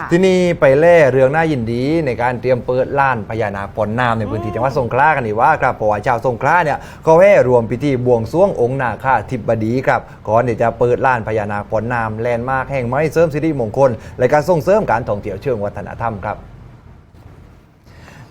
ค่ะที่นี่ไปเล่เรื่องน่ายินดีในการเตรียมเปิดล้านพญานาคปนน้ำในพื้นที่จังหวัดสงขลากันดีว่าครับเพราะว่าชาวสงขลาเนี่ยก็แว่รวมพิธีบวงสรวงองค์นาคาธิบดีครับก่อนที่จะเปิดล้านพญานาคปนน้ำแลนด์มาร์คแห่งไม้เสริมสิริมงคลและการส่งเสริมการท่องเที่ยวเชิงวัฒนธรรมครับ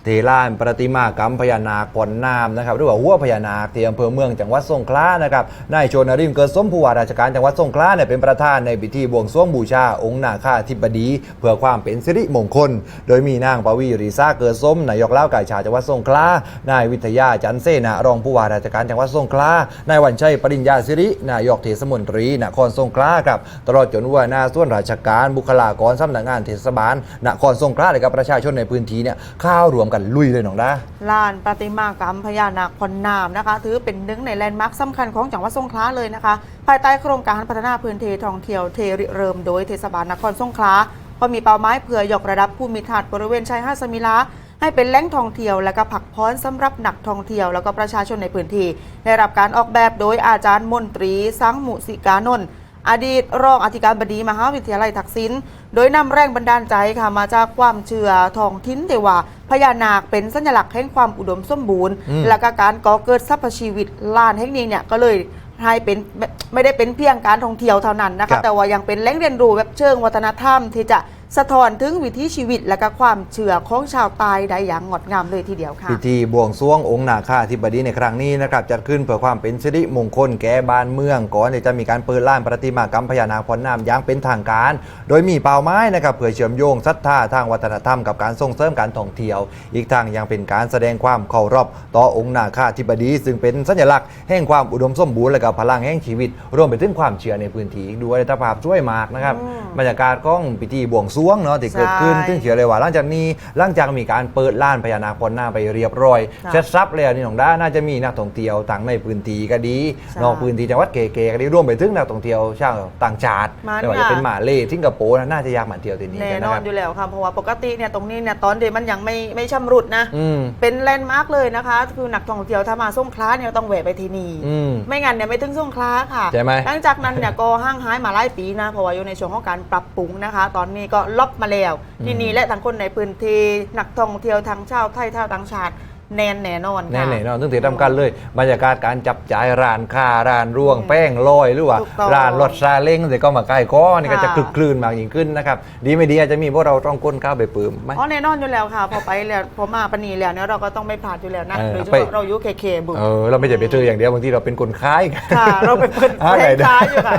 เที่านประติมากรรมพญานาคปนน้ำนะครับหรือว่าหัวพญานาคที่อำเภอเมืองจังหวัดสงขลานะครับนายโชนริมเกิดสมผู้ว่าราชการจังหวัดสงขลาเนี่ยเป็นประธานในพิธีบวงสรวงบูชาองค์นาคาธิบดี เพื่อความเป็นสิริมงคล โดยมีนางปวีรีซาเกิดสมนายกเล่าวไก่ชาจังหวัดสงขลานายวิทยาจันเสนารองผู้ว่าราชการจังหวัดสงขลานายวันชัยปริญญาสิรินายกเทศมนตรีนครสงขลาครับตลอดจนว่าหน้าส่วนราชการบุคลากรสำนักงานเทศบาลนครสงขลาและกับประชาชนในพื้นที่เนี่ยเข้าวรวมกันลุยเลยน้องดาลานประติมากรรมพญานาคพนนามนะคะ ถือเป็นหนึ่งในแลนด์มาร์คสำคัญของจังหวัดสงขลาเลยนะคะ ภายใต้โครงการพัฒนาพื้นที่ท่องเที่ยวเทริเริ่มโดยเทศบาลนครสงขลาก็มีเป้าหมายเพื่อยกระดับภูมิทัศน์บริเวณชายหาดสมิลาให้เป็นแหล่งท่องเที่ยวและก็ผักพ้อนสำหรับนักท่องเที่ยว แล้วก็ประชาชนในพื้นที่ได้รับการออกแบบโดยอาจารย์มนตรีสังมุสิกานนท์ อดีตรองอธิการบดีมหาวิทยาลัยทักษิณโดยนำแรงบันดาลใจค่ะมาจากความเชื่อทองทิ้นเทว่าพญานาคเป็นสัญลักษณ์แห่งความอุดมสมบูรณ์อืมและก็การก่อเกิดสรรพชีวิตล้านแห่งนี้เนี่ยก็เลยให้เป็นไม่ไม่ได้เป็นเพียงการท่องเที่ยวเท่านั้นนะครัคะบแต่ว่ายังเป็นแหล่งเรียนรู้แบบเชิงวัฒนธรรมที่จะ สะท้อนถึงวิถีชีวิตและก็ความเชื่อของชาวตายได้อย่างงดงามเลยทีเดียวค่ะพิธีบวงสรวงองค์นาคาธิบดีในครั้งนี้นะครับจัดขึ้นเพื่อความเป็นสิริมงคลแก่บ้านเมืองก่อนที่จะมีการเปิดล้านประติมากรรมพญานาคพ่นน้ำอย่างเป็นทางการ โดยมีเป้าหมายนะครับเพื่อเชื่อมโยงศรัทธาทางวัฒนธรรมกับการส่งเสริมการท่องเที่ยว อีกทางยังเป็นการแสดงความเคารพต่อองค์นาคาธิบดี ซึ่งเป็นสัญลักษณ์แห่งความอุดมสมบูรณ์และกับพลังแห่งชีวิต รวมไปถึงความเชื่อในพื้นที่อีกด้วยตาภาพช่วยมากนะครับบรรยากาศของพิธีบวงสรวงเนาะที่เกิดขึ้นใช่ซึ่งเชื่อเลยว่าหลังจากนี้หลังจากมีการเปิดล้านพญานาคพ่นน้ำไปเรียบร้อยค่ะเสร็จสับแล้วนี่น้องด้าน่าจะมีนักท่องเที่ยวต่างในพื้นที่ก็ดีใช่นอกพื้นที่จังหวัดเก๋ๆก็ดีรวมไปถึงนักท่องเที่ยวชาวต่างชาติมาไม่ว่าจะค่ะเป็นมาเลย์สิงคโปร์นะน่าจะอยากมาเที่ยวที่นี่แน่กันนนะอคนรับอยู่แล้วค่ะเพราะว่าปกติเนี่ยตรงนี้เนี่ยตอนเดยวมันยังไม่ไม่ชำรุดนะอืมเป็นแลนด์มาร์กเลยนะคะ คือนักท่องเที่ยวถ้ามาสงขลาเนี่ยต้องแวะไปที่นี่อืมไม่งั้นเนี่ยไม่ถึงสงขลาค่ะใช่ไหมหลังจากนั้นเนี่ยก็ห้างหายมาหลายปีนะเพราะว่าอยู่ในช่วงของการปรับปรุงนะคะ ตอนนี้ก็ล็อบมาแล้วที่นี่และทั้งคนในพื้นที่นักท่องเที่ยวทั้งชาวไทยชาวต่างชาติแน่นแน่นอนแน่ค่ะๆเนาะซึ่งที่ทำกันเลยบรรยากาศการจับจ่ายร้านค้าร้านร่วงแป้งลอยหรือว่าถูกต้องร้านรถซาเล้งเดี๋ยวก็มาใกล้ก้อนี่ก็จะค่ะคลึกคลื่นมากยิ่งขึ้นนะครับดีไม่ดีอาจจะมีพวกเราต้องก้นข้าวไปปืมไหมอ๋อแน่นอนอยู่แล้วค่ะพอไปแล้วพอมาปนีแล้วเนี่ยเราก็ต้องไม่พลาดอยู่แล้วนะเออโดยเฉไปพาะเราอยู่เคเคบุกเออเราไม่ใช่ไปเจออย่างเดียวบางทีเราเป็นคนคล้ายกันค่ะเราเป็นคนหาแพไหนงได้ค้าอยู่ค่ะ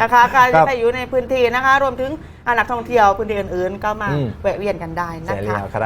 นะคะใครครัที่บไปอยู่ในพื้นที่นะคะรวมถึงอ่า นักท่องเที่ยวพื้นที่อื่นๆ ก็มาอืมแวะเวียนกันได้นะใช่แล้คะวครับ